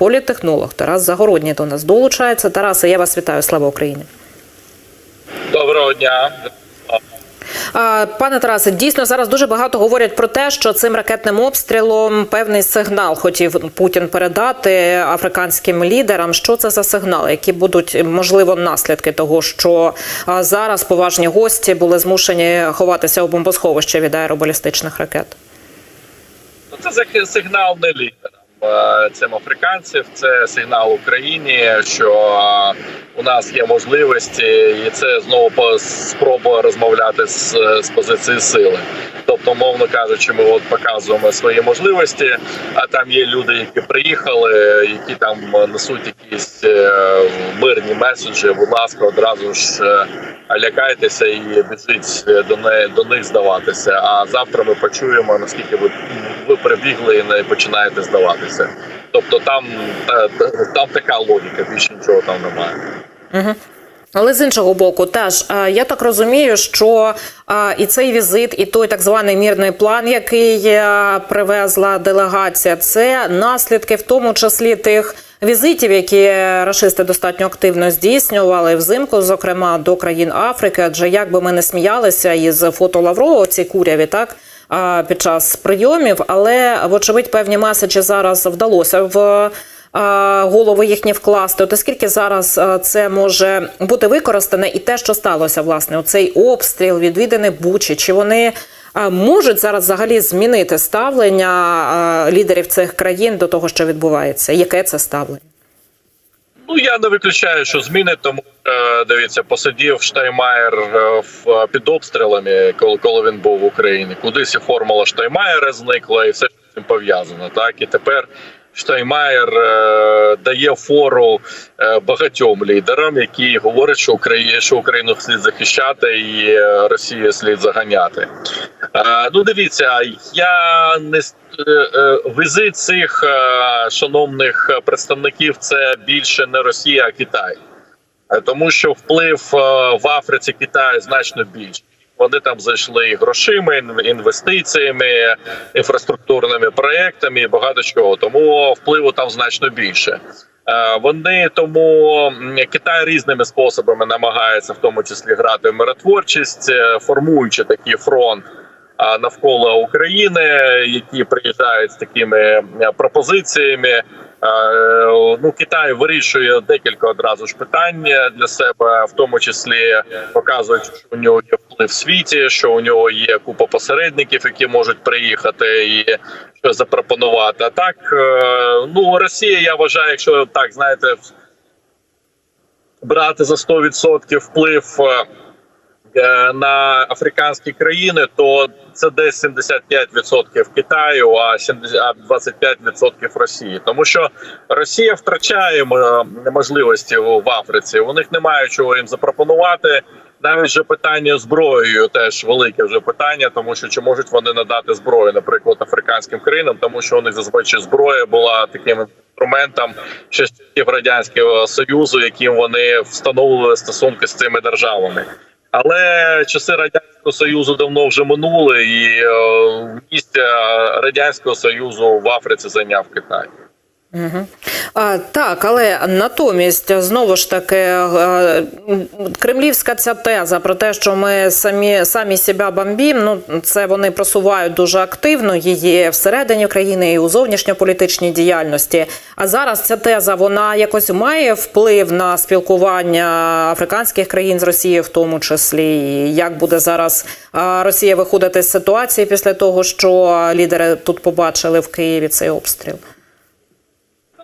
політтехнолог Тарас Загородній до нас долучається. Тарасе, я вас вітаю. Слава Україні. Доброго дня. Пане Тарасе, дійсно зараз дуже багато говорять про те, що цим ракетним обстрілом певний сигнал хотів Путін передати африканським лідерам. Що це за сигнали? Які будуть можливо наслідки того, що зараз поважні гості були змушені ховатися у бомбосховище від аеробалістичних ракет? Ну, Це сигнал не лідерам е, цим африканців. Це сигнал Україні, що у нас є можливості, і це знову спроба розмовляти з, з позиції сили. Тобто, мовно кажучи, ми от показуємо свої можливості. А там є люди, які приїхали, які там несуть якісь е, мирні меседжі. Будь ласка, одразу ж е, лякайтеся і біжіть до не до них здаватися. А завтра ми почуємо наскільки ви ви прибігли і не починаєте здаватися. Тобто там, е, там така логіка, більше нічого там немає. Угу. Але з іншого боку, теж е, я так розумію, що е, і цей візит, і той так званий мірний план, який е, привезла делегація, це наслідки в тому числі тих візитів, які рашисти достатньо активно здійснювали взимку, зокрема до країн Африки. Адже як би ми не сміялися із фото Лаврова, ці куряві, так під час прийомів, але вочевидь певні меседжі зараз вдалося в голови їхні вкласти. От оскільки зараз це може бути використане, і те, що сталося, власне, цей обстріл, відвідини Бучі, чи вони можуть зараз взагалі змінити ставлення лідерів цих країн до того, що відбувається? Яке це ставлення? Ну я не виключаю, що зміни, тому е, дивіться, посидів Штайнмаєр е, в під обстрілами, коли коли він був в Україні. Кудись формула Штайнмаєра зникла, і все цим пов'язано. Так і тепер Штайнмаєр е, дає фору е, багатьом лідерам, які говорять, що Україну, що Україну слід захищати і е, Росію слід заганяти. Е, ну, дивіться, я не е, е, візит цих е, шановних представників це більше не Росія, а Китай, Е, тому що вплив е, в Африці Китаю значно більший. Вони там зайшли і грошима, інвестиціями, інфраструктурними проектами, і багато чого. Тому впливу там значно більше. Е, Вони тому Китай різними способами намагається, в тому числі грати в миротворчість, е, формуючи такий фронт навколо України, які приїжджають з такими пропозиціями. Е, Ну, Китай вирішує декілька одразу ж питань для себе, в тому числі показуючи, що у нього є вплив в світі, що у нього є купа посередників, які можуть приїхати і що запропонувати. А так, е, ну Росія, я вважаю, якщо так знаєте, брати за 100% вплив. Е, на африканські країни, то це десь 75% Китаю, а 70 а 25% Росії. Тому що Росія втрачає можливості в Африці. У них немає чого їм запропонувати. Навіть вже питання зброєю теж велике вже питання, тому що чи можуть вони надати зброю, наприклад, африканським країнам, тому що у них зазвичай зброя була таким інструментом ще радянського союзу, яким вони встановлювали стосунки з цими державами. Але часи радянського союзу давно вже минули, і місця місце радянського союзу в Африці зайняв Китай. А, так, але натомість знову ж таки е, кремлівська ця теза про те, що ми самі самі себе бомбім, ну це вони просувають дуже активно її всередині країни і у зовнішньополітичній діяльності. А зараз ця теза вона якось має вплив на спілкування африканських країн з Росією, в тому числі. І як буде зараз Росія виходити з ситуації після того, що лідери тут побачили в Києві цей обстріл?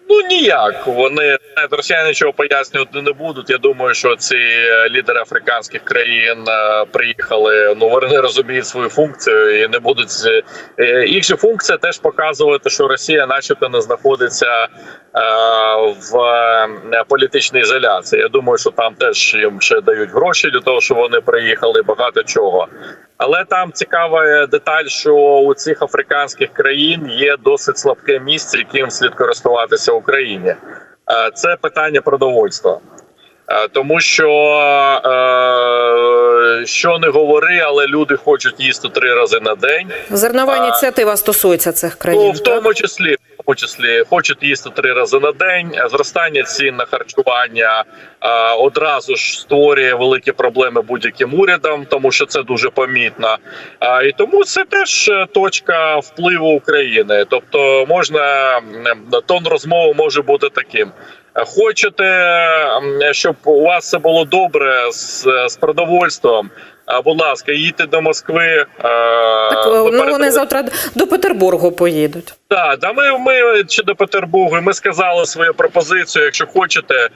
Ну ніяк. Вони росіяни нічого пояснювати не будуть. Я думаю, що ці е, лідери африканських країн е, приїхали. Ну вони розуміють свою функцію і не будуть е, їх же функція теж показувати, що Росія, начебто, не знаходиться в політичній ізоляції. Я думаю, що там теж їм ще дають гроші для того, щоб вони приїхали. Багато чого. Але там цікава деталь, що у цих африканських країн є досить слабке місце, яким слід користуватися Україні. Е, Це питання продовольства. Е, Тому що е, що не говори, але люди хочуть їсти три рази на день. Зернова ініціатива стосується цих країн. Ну, в тому числі, тому числі хочуть їсти три рази на день. Зростання цін на харчування одразу ж створює великі проблеми будь-яким урядам, тому що це дуже помітно. І тому це теж е, точка впливу України. Тобто, можна тон розмови може бути таким. Хочете, щоб у вас все було добре з, з продовольством? а, Будь ласка, їдьте до Москви. Так, ну вони завтра до Петербургу поїдуть. Так, да, ми, ми чи до Петербургу. Ми сказали свою пропозицію. Якщо хочете, е,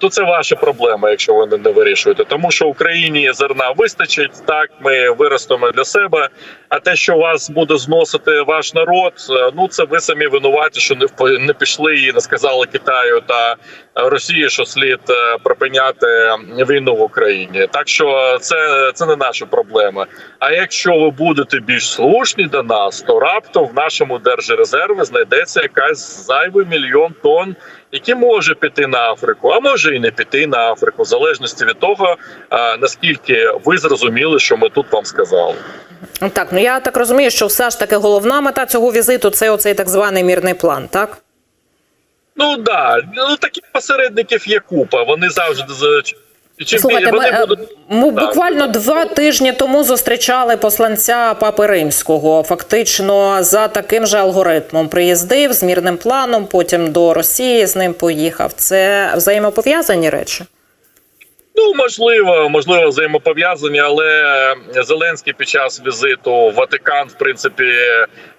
то це ваша проблема, якщо ви не- вирішуєте. Тому що Україні зерна вистачить. Так, ми виростемо для себе. А те, що вас буде зносити ваш народ, е, ну це ви самі винуваті, що не не пішли і не сказали Китаю та Росії, що слід е, припиняти війну в Україні. Так що це, це не наша проблема. А якщо ви будете більш слушні до нас, то раптом в нашому держрезерві знайдеться якась зайвий мільйон тонн, який може піти на Африку, а може і не піти на Африку, в залежності від того, наскільки ви зрозуміли, що ми тут вам сказали. Так, ну я так розумію, що все ж таки головна мета цього візиту це оцей так званий мірний план, так? Ну да, ну таких посередників є купа. Вони завжди Слухайте, ми, е, будуть ми Так. буквально два тижні тому зустрічали посланця Папи Римського. Фактично за таким же алгоритмом приїздив з мірним планом, потім до Росії з ним поїхав. Це взаємопов'язані речі. Ну, можливо, можливо, взаємопов'язані, але Зеленський під час візиту в Ватикан, в принципі,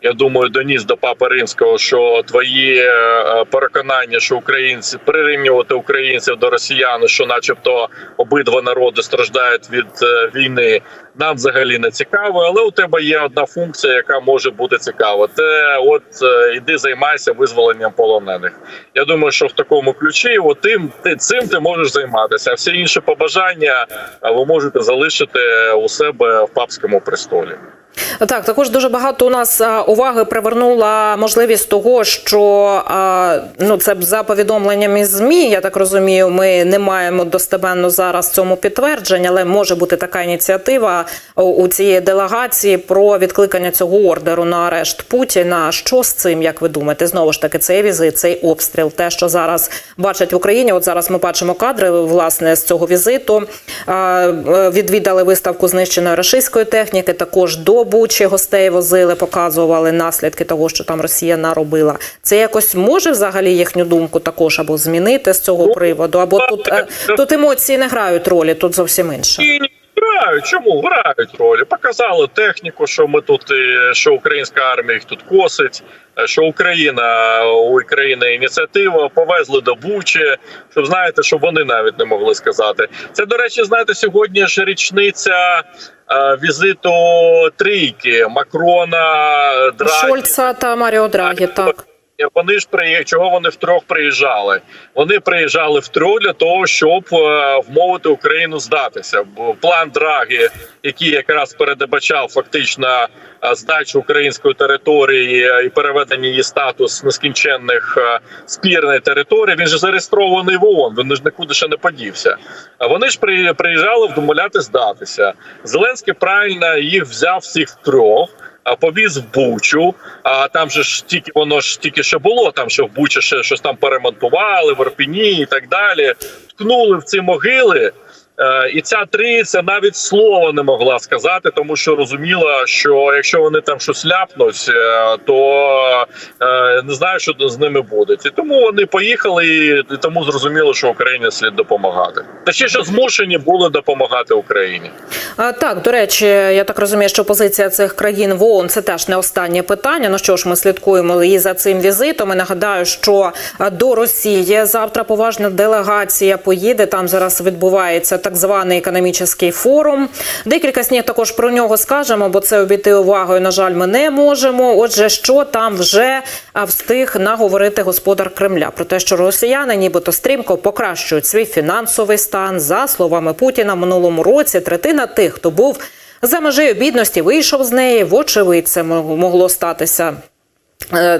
я думаю, доніс до Папи Римського, що твої е, переконання, що українці прирівнювати українців до росіян, що, начебто, обидва народи страждають від е, війни, нам взагалі не цікаво. Але у тебе є одна функція, яка може бути цікава. Це от е, іди займайся визволенням полонених. Я думаю, що в такому ключі, от тим ти цим ти можеш займатися. А всі інші побажання ви можете залишити у себе в папському престолі. Так, також дуже багато у нас уваги привернула можливість того, що ну це за повідомленнями змі. Я так розумію, ми не маємо достеменно зараз цьому підтвердження, але може бути така ініціатива у, у цієї делегації про відкликання цього ордеру на арешт Путіна. Що з цим, як ви думаєте? Знову ж таки, цей візит, цей обстріл, те, що зараз бачать в Україні. От зараз ми бачимо кадри власне з цього візиту. Е, Відвідали виставку знищеної рашистської техніки. Також до Бучі гостей возили, показували наслідки того, що там Росія наробила. Це якось може взагалі їхню думку також або змінити з цього Ну, приводу, або тут, е, тут емоції не грають ролі, тут зовсім інше. Грають. Чому грають ролі? Показали техніку, що ми тут е, що українська армія їх тут косить. е, Що Україна у України ініціатива повезли до Бучі, щоб знаєте, щоб вони навіть не могли сказати. Це до речі, знаєте, сьогодні ж річниця візиту трійки Макрона, Драгі. Шольца та Маріо Драгі, так. Вони ж приїхали, чого вони втрьох приїжджали? Вони приїжджали втрьох для того, щоб е, вмовити Україну здатися. Бо план Драгі, який якраз передбачав фактично е, здачу української території е, і переведення її статус нескінченних е, спірної території. Він же зареєстрований в ООН, Він ж нікуди ще не подівся. Вони ж при- приїжджали вдомовляти здатися. Зеленський правильно їх взяв всіх втрьох. Повіз в Бучу, а там же ж тільки воно ж тільки що було. Там що в Бучі ще щось там перемонтували, в Орпіні і так далі. Ткнули в ці могили. Е, І ця трійця навіть слова не могла сказати, тому що розуміла, що якщо вони там щось ляпнуть, е, то е, не знаю, що з ними буде. І тому вони поїхали, і тому зрозуміло, що Україні слід допомагати. Та ще що змушені були допомагати Україні. А, Так, до речі, я так розумію, що позиція цих країн в ООН – це теж не останнє питання. Ну що ж, ми слідкуємо і за цим візитом. І нагадаю, що до Росії завтра поважна делегація поїде. Там зараз відбувається так званий економічний форум. Декілька снів також про нього скажемо, бо це обійти увагою. На жаль, ми не можемо. Отже, що там вже встиг наговорити господар Кремля про те, що росіяни, нібито стрімко покращують свій фінансовий стан. За словами Путіна, минулому році третина тих, хто був за межею бідності, вийшов з неї. Вочевидь, це могло статися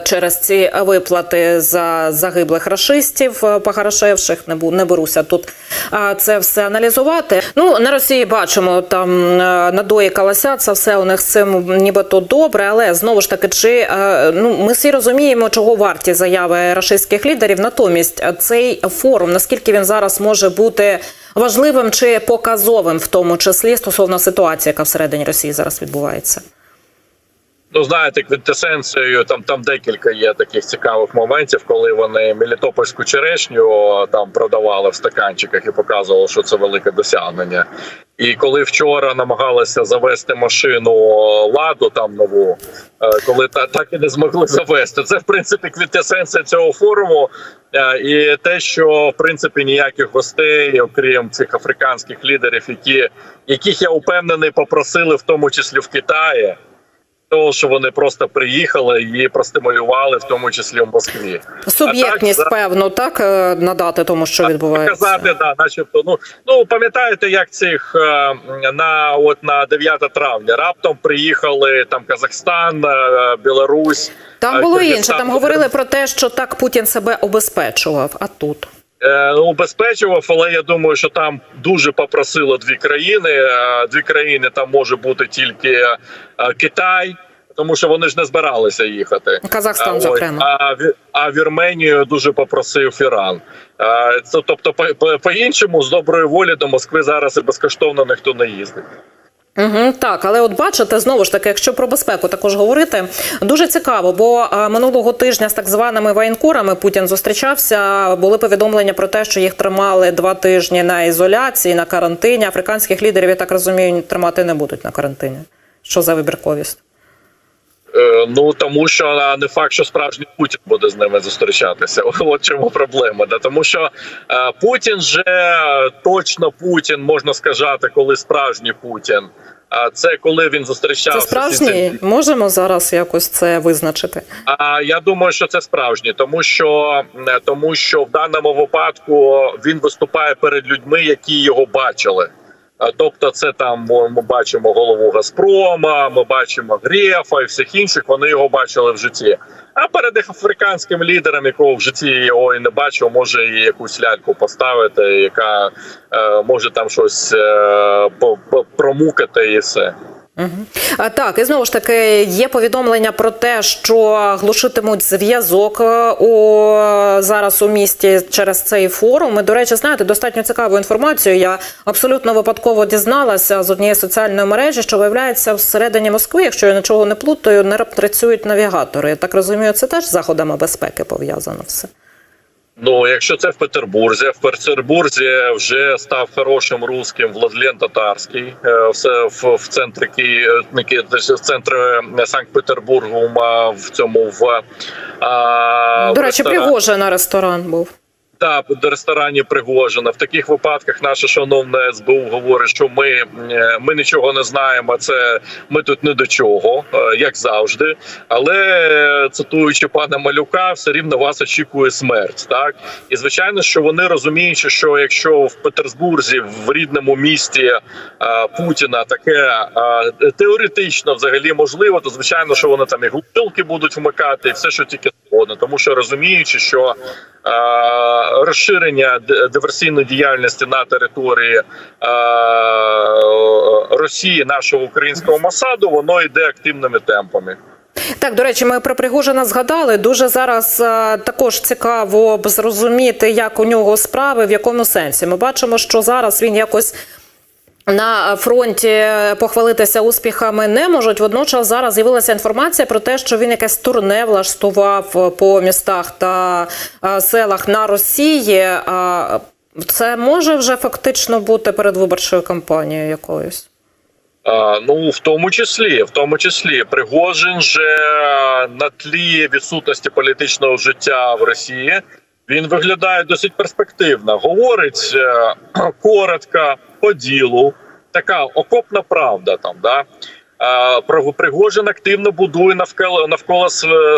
через ці виплати за загиблих рашистів е, погорошевших. Не не беруся тут е, це все аналізувати. Ну на Росії бачимо там е, надої це все у них з цим нібито добре, але знову ж таки, чи е, ну ми всі розуміємо, чого варті заяви рашистських лідерів. Натомість е, цей форум, наскільки він зараз може бути важливим чи показовим, в тому числі стосовно ситуації, яка всередині Росії зараз відбувається. Ну, знаєте, квінтесенцією там там декілька є таких цікавих моментів, коли вони мелітопольську черешню там продавали в стаканчиках і показували, що це велике досягнення. І коли вчора намагалися завести машину ладу там нову, е, коли та так і не змогли завести, це в принципі квінтесенція цього форуму. Е, І те, що в принципі ніяких гостей, окрім цих африканських лідерів, які яких я упевнений попросили, в тому числі в Китаї того, що вони просто приїхали і простимулювали, в тому числі в Москві. Суб'єктність, так, певно, так е, надати тому, що відбувається. Показати, да, начебто, ну ну пам'ятаєте, як цих е, на от на 9 травня раптом приїхали там Казахстан, е, Білорусь. Там було інше. Там говорили про те, що так Путін себе обезпечував. А тут убезпечував, але я думаю, що там дуже попросило дві країни. Е, Дві країни там може бути тільки е, Китай, тому що вони ж не збиралися їхати. Казахстан, А, ось, зокрема. А, а Вірменію дуже попросив Іран. Е, тобто, по- по- по-іншому, з доброї волі до Москви зараз і безкоштовно ніхто не їздить. Угу, так, але от бачите, знову ж таки, якщо про безпеку також говорити, дуже цікаво, бо минулого тижня з так званими воєнкорами Путін зустрічався. Були повідомлення про те, що їх тримали два тижні на ізоляції, на карантині. Африканських лідерів, я так розумію, тримати не будуть на карантині. Що за вибірковість? Е, Ну тому що не факт, що справжній Путін буде з ними зустрічатися. От чому проблема. Да? Тому що е, Путін же е, точно Путін, можна сказати, коли справжній Путін. А це коли він зустрічався. зі справжні? Можемо зараз якось це визначити. А я думаю, що це справжнє, тому що тому що в даному випадку він виступає перед людьми, які його бачили. Тобто, це там ми бачимо голову Газпрома, ми бачимо Грефа і всіх інших. Вони його бачили в житті. А перед африканським лідером, якого в житті його і не бачив, може і якусь ляльку поставити, яка е, може там щось е, промукати і все. Угу. Так, і знову ж таки є повідомлення про те, що глушитимуть зв'язок е, у зараз у місті через цей форум. І, до речі, знаєте, достатньо цікаву інформацію. Я абсолютно випадково дізналася з однієї соціальної мережі, що виявляється всередині Москви, якщо я нічого не плутаю, не працюють навігатори. Я так розумію, це теж з заходами безпеки пов'язано все. Ну, якщо це в Петербурзі, в Петербурзі вже став хорошим русським Владлен Татарський. е, Все в, в центрі не в центрі Санкт-Петербургу в цьому в а, до в речі, Пригожина Пригожин ресторан був. Так, до ресторані Пригожина. В таких випадках наше шановне СБУ говорить, що ми, е, ми нічого не знаємо. Це ми тут не до чого, е, як завжди. Але цитуючи пана Малюка, все рівно вас очікує смерть. Так і звичайно, що вони розуміють, що якщо в Петербурзі, в рідному місті е, Путіна таке теоретично взагалі можливо, то звичайно, що вони там і глушилки будуть вмикати, і все, що тільки згодно, тому що розуміючи, що розширення диверсійної діяльності на території е, Росії, нашого українського Масаду, воно йде активними темпами. Так, до речі, ми про Пригожина згадали. Дуже зараз а, також цікаво б зрозуміти, як у нього справи, в якому сенсі. Ми бачимо, що зараз він якось. На фронті похвалитися успіхами не можуть. Водночас зараз з'явилася інформація про те, що він якесь турне влаштував по містах та е, селах на Росії. Це може вже фактично бути передвиборчою кампанією якоюсь. Ну, в тому числі, в тому числі, Пригожин же на тлі відсутності політичного життя в Росії він виглядає досить перспективно. Говорить е, коротко, по ділу, така окопна правда там. Да? Пригожин активно будує навколо навколо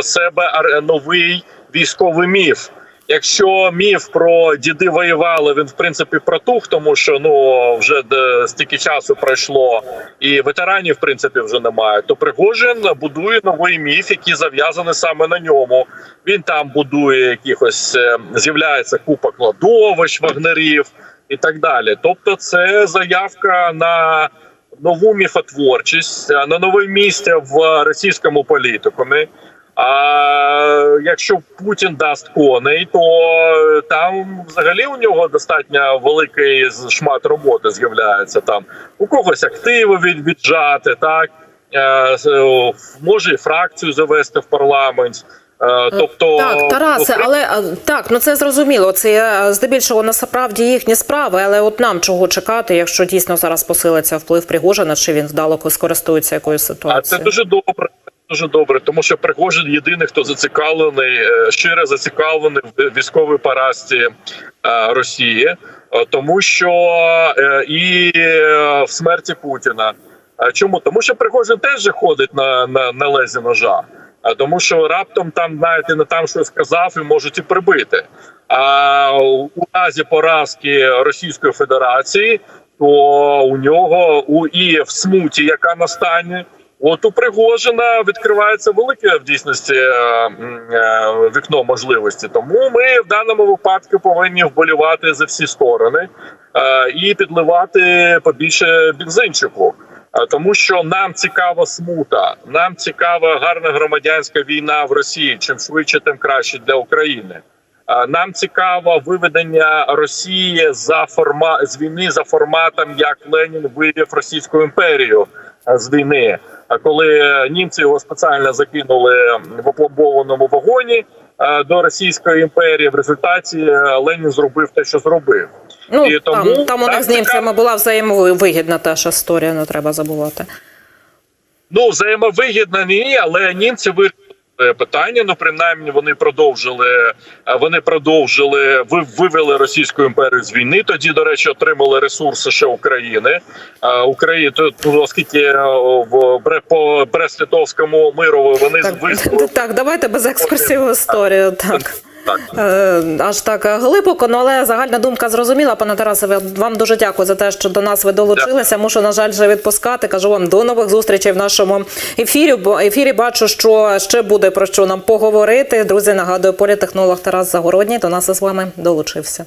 себе новий військовий міф. Якщо міф про діди воювали, він в принципі протух, тому що ну вже стільки часу пройшло, і ветеранів в принципі вже немає. То Пригожин будує новий міф, який зав'язаний саме на ньому. Він там будує якихось е, з'являється купа кладовищ вагнерів і так далі. Тобто, це заявка на нову міфотворчість, на нове місце в російському політикумі. А якщо Путін дасть коней, то там взагалі у нього достатньо великий шмат роботи з'являється. Там у когось активи від, віджати, так Е, може і фракцію завести в парламент. Е, Тобто Так, Тарасе, але так, ну це зрозуміло. Це е, здебільшого насправді їхні справи. Але от нам чого чекати, якщо дійсно зараз посилиться вплив Пригожина, чи він вдало скористується якоюсь А це дуже добре. Дуже добре, тому що Пригожин єдиний, хто зацікавлений, е, щиро зацікавлений в військовій поразці е, Росії, Е, тому що і в смерті Путіна. Чому? Тому що Пригожин теж ходить на, на, на лезі ножа. Тому, що раптом там навіть не там щось сказав і можуть і прибити. А у разі поразки Російської Федерації, то у нього у і в смуті, яка настане, от у Пригожина відкривається велике в дійсності е, е, вікно можливості. Тому ми в даному випадку повинні вболівати за всі сторони е, і підливати побільше бензинчику. Тому що нам цікава смута, нам цікава гарна громадянська війна в Росії. Чим швидше, тим краще для України. Нам цікаво виведення Росії за форма з війни за форматом, як Ленін вивів Російську імперію з війни. А коли німці його спеціально закинули в опломбованому вагоні е, до Російської імперії, в результаті е, Ленін зробив те, що зробив. Ну і тому там, там у них з німцями була взаємовигідна та ж історія, не треба забувати. Ну, взаємовигідна ні, але німці вирішили питання. Ну, принаймні, вони продовжили. е, Вони продовжили ви- вивели Російську імперію з війни. Тоді, до речі, отримали ресурси ще України. Україна, ну, оскільки е, в Брест-Литовському миру вони Так, так, давайте без екскурсії в історію. Так. Так. Е, Аж так глибоко, ну але загальна думка зрозуміла. Пане Тарасе, вам дуже дякую за те, що до нас ви долучилися. Мушу, на жаль, вже відпускати. Кажу вам до нових зустрічей в нашому ефірі. Бо ефірі бачу, що ще буде про що нам поговорити. Друзі, нагадую, політехнолог Тарас Загородній до нас із вами долучився.